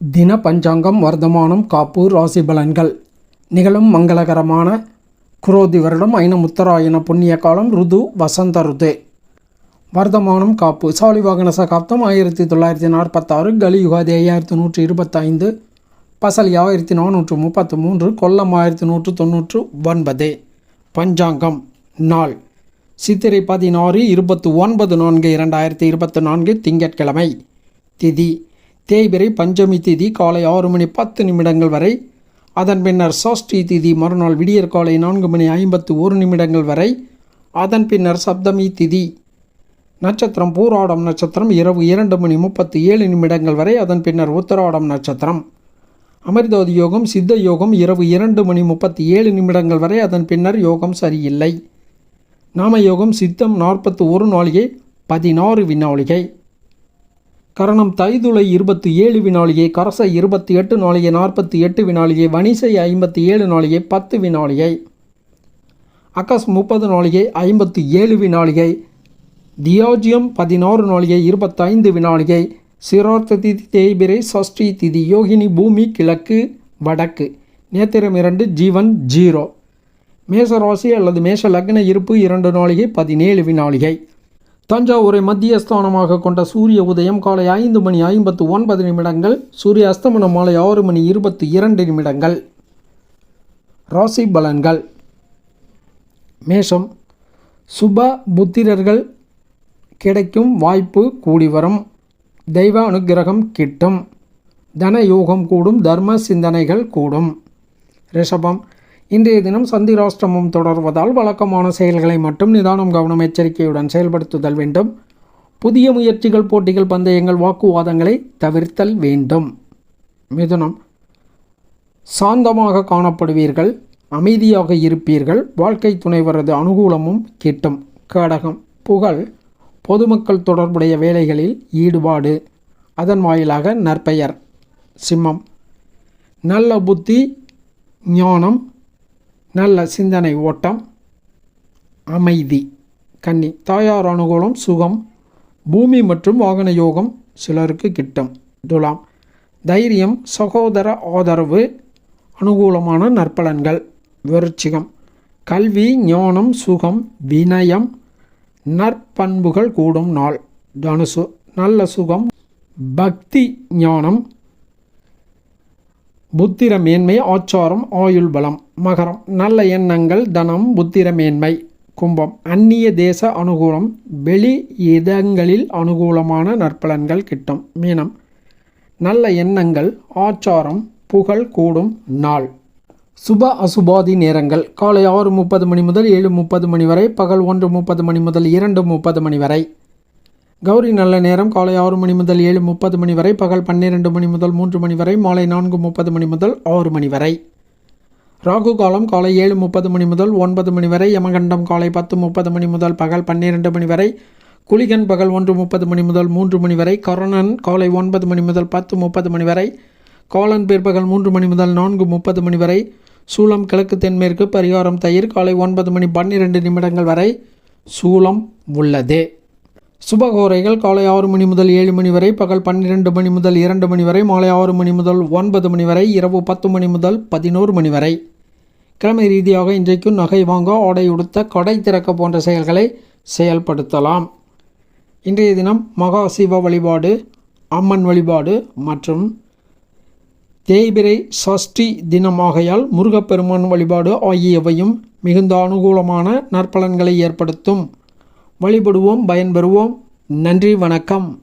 தின பஞ்சாங்கம் வர்த்தமானம் காப்பு ராசி பலன்கள். நிகழும் மங்களகரமான குரோதி வருடம் ஐனம் முத்தராயன புண்ணிய காலம் ருது வசந்த ருது. வர்த்தமானம் காப்பு சாலிவாகன சகாப்தம் ஆயிரத்தி தொள்ளாயிரத்தி நாற்பத்தாறு கலியுகாதி ஐயாயிரத்தி நூற்றி இருபத்தைந்து பசலி ஆயிரத்தி நானூற்று முப்பத்து மூன்று கொல்லம் ஆயிரத்தி நூற்று தொண்ணூற்று ஒன்பது. பஞ்சாங்கம் நாள். சித்திரை பதினாறு இருபத்து ஒன்பது நான்கு இரண்டாயிரத்தி இருபத்தி நான்கு திங்கட்கிழமை. திதி தேய்பிரை பஞ்சமி திதி காலை ஆறு மணி பத்து நிமிடங்கள் வரை. அதன் பின்னர் சஷ்டி திதி மறுநாள் விடியற் காலை நான்கு மணி ஐம்பத்து ஒரு நிமிடங்கள் வரை. அதன் பின்னர் சப்தமி திதி. நட்சத்திரம் பூராடம் நட்சத்திரம் இரவு இரண்டு மணி முப்பத்தி ஏழு நிமிடங்கள் வரை. அதன் பின்னர் உத்தராடம் நட்சத்திரம். அமிர்தோதி யோகம் சித்த யோகம் இரவு இரண்டு மணி முப்பத்தி ஏழு நிமிடங்கள் வரை. அதன் பின்னர் யோகம் சரியில்லை. நாம யோகம் சித்தம் நாற்பத்து ஒரு நாளிகை பதினாறு வினாளிகை. கரணம் தைதுளை இருபத்தி ஏழு வினாளிகை கரசை இருபத்தி எட்டு நாளிகை நாற்பத்தி எட்டு வினாளிகை வணிசை ஐம்பத்தி ஏழு நாளிகை பத்து வினாளிகை அகஸ் முப்பது நாளிகை ஐம்பத்தி ஏழு வினாளிகை தியோஜியம் பதினாறு நாளிகை இருபத்தைந்து வினாளிகை சிரார்த்த திதி தேய்பிரை சஷ்டி திதி யோகினி பூமி கிழக்கு வடக்கு. நேத்திரம் இரண்டு ஜீவன் ஜீரோ. மேஷராசி அல்லது மேஷ லக்ன இருப்பு இரண்டு நாளிகை பதினேழு வினாளிகை தஞ்சாவூரை மத்திய ஸ்தானமாக கொண்ட சூரிய உதயம் காலை ஐந்து மணி ஐம்பத்து ஒன்பது நிமிடங்கள் சூரிய அஸ்தமனம் மாலை ஆறு மணி இருபத்தி இரண்டு நிமிடங்கள். ராசி பலன்கள். மேஷம். சுப புத்திரர்கள் கிடைக்கும் வாய்ப்பு கூடி வரும். தெய்வ அனுக்கிரகம் கிட்டும். தன யோகம் கூடும் தர்ம சிந்தனைகள் கூடும். ரிஷபம். இன்றைய தினம் சந்திராஷ்டிரமம் தொடர்வதால் வழக்கமான செயல்களை மட்டும் நிதானம் கவனம் எச்சரிக்கையுடன் செயல்படுத்துதல் வேண்டும். புதிய முயற்சிகள் போட்டிகள் பந்தயங்கள் வாக்குவாதங்களை தவிர்த்தல் வேண்டும். மிதுனம். சாந்தமாக காணப்படுவீர்கள் அமைதியாக இருப்பீர்கள் வாழ்க்கை துணைவரது அனுகூலமும் கிட்டும். கடகம். புகழ். பொதுமக்கள் தொடர்புடைய வேலைகளில் ஈடுபாடு. அதன் வாயிலாக நற்பெயர். சிம்மம். நல்ல புத்தி ஞானம் நல்ல சிந்தனை ஓட்டம் அமைதி. கன்னி. தாயார் அனுகூலம் சுகம் பூமி மற்றும் வாகன யோகம் சிலருக்கு கிட்டும். துலாம். தைரியம் சகோதர ஆதரவு அனுகூலமான நற்பலன்கள் விருச்சிகம். கல்வி ஞானம் சுகம் வினயம் நற்பண்புகள் கூடும் நாள். தனுசு. நல்ல சுகம் பக்தி ஞானம் புத்திர மேன்மை ஆச்சாரம் ஆயுள் பலம் மகரம் நல்ல எண்ணங்கள் தனம் புத்திர மேன்மை கும்பம் அந்நிய தேச அனுகூலம் வெளி இடங்களில் அனுகூலமான நற்பலன்கள் கிட்டும் மீனம் நல்ல எண்ணங்கள் ஆச்சாரம் புகழ் கூடும் நாள். சுப அசுபாதி நேரங்கள் காலை ஆறு முப்பது மணி முதல் ஏழு முப்பது மணி வரை பகல் ஒன்று முப்பது மணி முதல் இரண்டு முப்பது மணி வரை. கௌரி நல்ல நேரம். காலை ஆறு மணி முதல் ஏழு முப்பது மணி வரை. பகல் பன்னிரெண்டு மணி முதல் மூன்று மணி வரை. மாலை நான்கு முப்பது மணி முதல் ஆறு மணி வரை. ராகு காலம் காலை ஏழு முப்பது மணி முதல் ஒன்பது மணி வரை. யமகண்டம் காலை பத்து முப்பது மணி முதல் பகல் பன்னிரெண்டு மணி வரை. குளிகன் பகல் ஒன்று முப்பது மணி முதல் மூன்று மணி வரை. கரணன் காலை ஒன்பது மணி முதல் பத்து முப்பது மணி வரை. காலன் பிற்பகல் மூன்று மணி முதல் நான்கு முப்பது மணி வரை. சூலம் கிழக்கு தென்மேற்கு பரிகாரம் தயிர் காலை ஒன்பது மணி பன்னிரெண்டு நிமிடங்கள் வரை. சூலம் உள்ளது. சுபகோரைகள் காலை ஆறு மணி முதல் ஏழு மணி வரை பகல் பன்னிரெண்டு மணி முதல் இரண்டு மணி வரை மாலை ஆறு மணி முதல் ஒன்பது மணி வரை இரவு பத்து மணி முதல் பதினோரு மணி வரை. கிழமை ரீதியாக இன்றைக்கு நகை வாங்க ஆடை உடுத்த கடை திறக்க போன்ற செயல்களை செயல்படுத்தலாம். இன்றைய தினம் மகா சிவ வழிபாடு அம்மன் வழிபாடு மற்றும் தேய்பிரை சஷ்டி தினமாகையால் முருகப்பெருமான் வழிபாடு ஆகியவையும் மிகுந்த அனுகூலமான நற்பலன்களை ஏற்படுத்தும். வழிபடுவோம் பயன்பெறுவோம். நன்றி வணக்கம்.